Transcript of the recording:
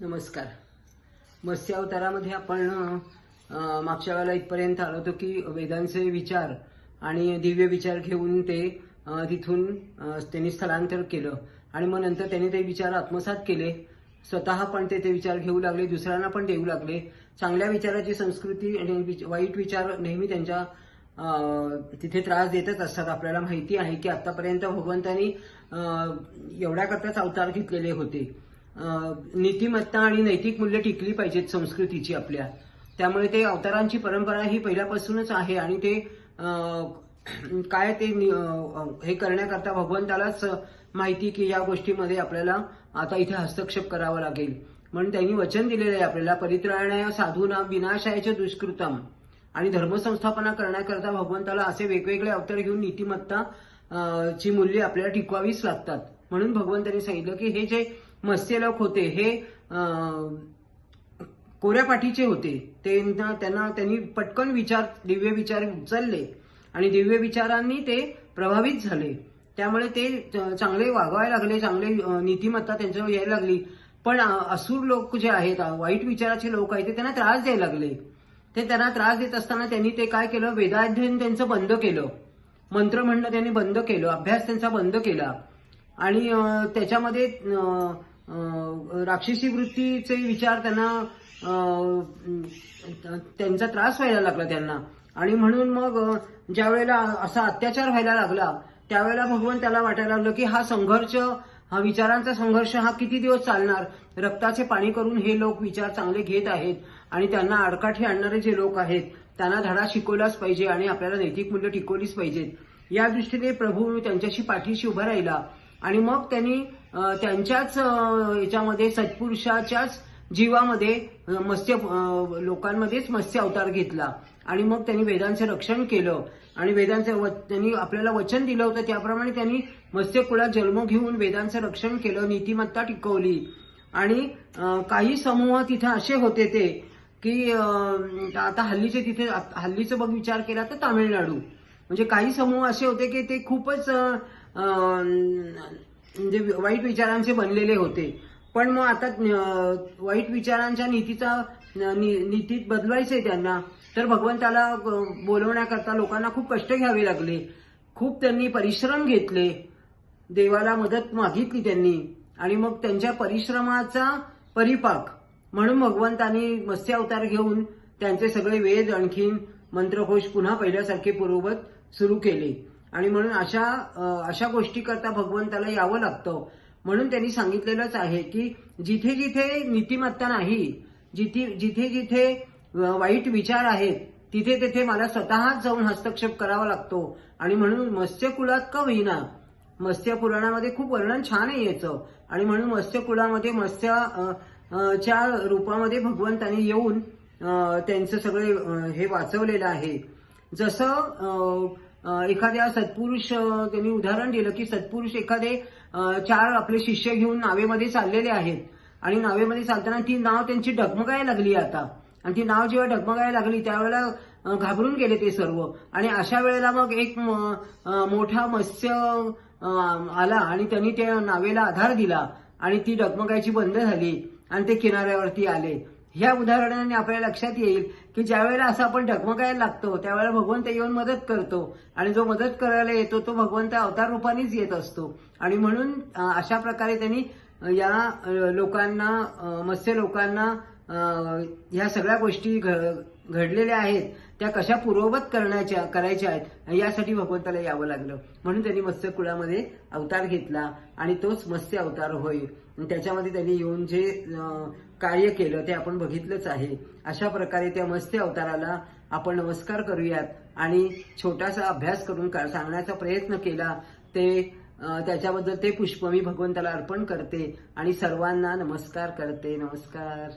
नमस्कार. मत्स्य अवतारामध्ये आपण मागच्या वेळेला इथपर्यंत आलो होतो की वेदांचे विचार आणि दिव्य विचार घेऊन ते तिथून त्यांनी स्थलांतर केलं. आणि मग नंतर त्यांनी ते विचार आत्मसात केले. स्वतः पण ते ते विचार घेऊ लागले दुसऱ्यांना पण देऊ लागले. चांगल्या विचाराची संस्कृती आणि विच- वाईट विचार नेहमी त्यांच्या तिथे त्रास देतच असतात. आपल्याला माहिती आहे की आतापर्यंत भगवंतांनी एवढ्याकरताच अवतार घेतलेले होते. नीतिमत्ता आणि नैतिक मूल्य टिकली पाहिजेत संस्कृतीची आपल्या. त्यामुळे ते अवतारांची परंपरा ही पहिल्यापासूनच आहे आणि ते काय ते नि- हे करण्याकरता भगवंतालाच माहिती की या गोष्टीमध्ये आपल्याला आता इथे हस्तक्षेप करावा लागेल. म्हणून त्यांनी वचन दिलेलं आहे आपल्याला परित्राणाय साधूना विनाशायचे दुष्कृतम. आणि धर्मसंस्थापना करण्याकरता भगवंताला असे वेगवेगळे अवतार घेऊन नीतिमत्ता ची मूल्ये आपल्याला टिकवावीच लागतात. म्हणून भगवंतांनी सांगितलं की हे जे मत्स्यलोक होते हे कोऱ्या पाठीचे होते. त्यांना त्यांना त्यांनी पटकन विचार दिव्य विचार उचलले. आणि दिव्य विचारांनी ते प्रभावित झाले. त्यामुळे ते च- चांगले वागवायला लागले चांगले नीतिमत्ता त्यांच्यावर यायला लागली. पण असुर लोक जे आहेत वाईट विचाराचे लोक आहेत ते त्यांना त्रास द्यायला लागले. ते त्यांना त्रास देत असताना त्यांनी ते काय केलं? वेदाध्ययन त्यांचं बंद केलं. मंत्र म्हणणं त्यांनी बंद केलं. अभ्यास त्यांचा बंद केला. आणि त्याच्यामध्ये राक्षसी वृत्तीचे विचार त्यांना त्यांचा त्रास व्हायला लागला त्यांना. आणि म्हणून मग ज्या वेळेला असा अत्याचार व्हायला लागला त्यावेळेला भगवान त्याला वाटायला लागलं की हा संघर्ष हा विचारांचा संघर्ष हा किती दिवस चालणार? रक्ताचे पाणी करून हे लोक विचार चांगले घेत आहेत आणि त्यांना आडकाठी आणणारे जे लोक आहेत त्यांना धडा शिकवलाच पाहिजे आणि आपल्याला नैतिक मूल्य टिकवलीच पाहिजेत. या दृष्टीने प्रभू त्यांच्याशी पाठीशी उभा राहिला आणि मग त्यांनी त्यांच्याच याच्यामध्ये सत्पुरुषाच्याच जीवामध्ये मत्स्य लोकांमध्येच मत्स्य अवतार घेतला. आणि मग त्यांनी वेदांचं रक्षण केलं. आणि वेदांचं व- त्यांनी आपल्याला वचन दिलं होतं त्याप्रमाणे त्यांनी मत्स्यकुळात जन्म घेऊन वेदांचं रक्षण केलं नीतिमत्ता टिकवली. आणि काही समूह तिथे असे होते ते की आता हल्लीचे तिथे हल्लीचं बघ विचार केला तर तामिळनाडू. म्हणजे काही समूह असे होते की ते खूपच म्हणजे वाईट विचारांचे बनलेले होते. पण मग आता वाईट विचारांच्या नीतीचा नि- नीतीत बदलायचंय त्यांना. तर भगवंताला बोलवण्याकरता लोकांना खूप कष्ट घ्यावे लागले. खूप त्यांनी परिश्रम घेतले. देवाला मदत मागितली त्यांनी. आणि मग त्यांच्या परिश्रमाचा परिपाक म्हणून भगवंतांनी मत्स्यावतार घेऊन त्यांचे सगळे वेद आणखीन मंत्रघोष पुन्हा पहिल्यासारखे पूर्ववत सुरू केले. आणि म्हणून अशा अशा गोष्टी करता भगवंताला यावं लागतं. म्हणून त्यांनी सांगितलेलंच आहे की जिथे जिथे नीतिमत्ता नाही जिथे जिथे जिथे वाईट विचार आहेत तिथे तिथे मला स्वतःच जाऊन हस्तक्षेप करावा लागतो. आणि म्हणून मत्स्यकुलात का होईना मत्स्य पुराणामध्ये खूप वर्णन छान आहे याचं. आणि म्हणून मत्स्यकुळामध्ये मत्स्य च्या रूपामध्ये भगवंतांनी येऊन त्यांचं सगळे हे वाचवलेलं आहे. जसं एखाद्या सत्पुरुष त्यांनी उदाहरण दिलं की सत्पुरुष एखादे चार आपले शिष्य घेऊन नावेमध्ये चाललेले आहेत. आणि नावेमध्ये चालताना ती नाव त्यांची डगमगायला लागली आता. आणि ती नाव जेव्हा डगमगायला लागली त्यावेळेला घाबरून गेले ते सर्व. आणि अशा वेळेला मग एक म- मोठा मत्स्य आला आणि त्यांनी त्या नावेला आधार दिला आणि ती डगमगायची बंद झाली आणि ते किनाऱ्यावरती आले. ह्या उदाहरणाने आपल्या लक्षात येईल की ज्यावेळेला असं आपण ढकमकायला लागतो त्यावेळेला भगवंत येऊन मदत करतो. आणि जो मदत करायला येतो तो भगवंत अवतार रूपानेच येत असतो. आणि म्हणून अशा प्रकारे त्यांनी या लोकांना मत्स्य लोकांना ह्या सगळ्या गोष्टी घ- घडलेल्या आहेत त्या कशा पूर्ववत करण्याच्या करायच्या आहेत यासाठी भगवंताला यावं लागलं. म्हणून त्यांनी मत्स्य कुळामध्ये अवतार घेतला आणि तोच मत्स्य अवतार होय. त्याच्यामध्ये त्यांनी येऊन जे कार्य केलं ते आपण बघितलंच आहे. अशा प्रकारे त्या मत्स्य अवताराला आपण नमस्कार करूयात आणि छोटासा अभ्यास करून का- सांगण्याचा प्रयत्न केला ते त्याच्याबद्दल ते पुष्प मी भगवंताला अर्पण करते आणि सर्वांना नमस्कार करते. नमस्कार.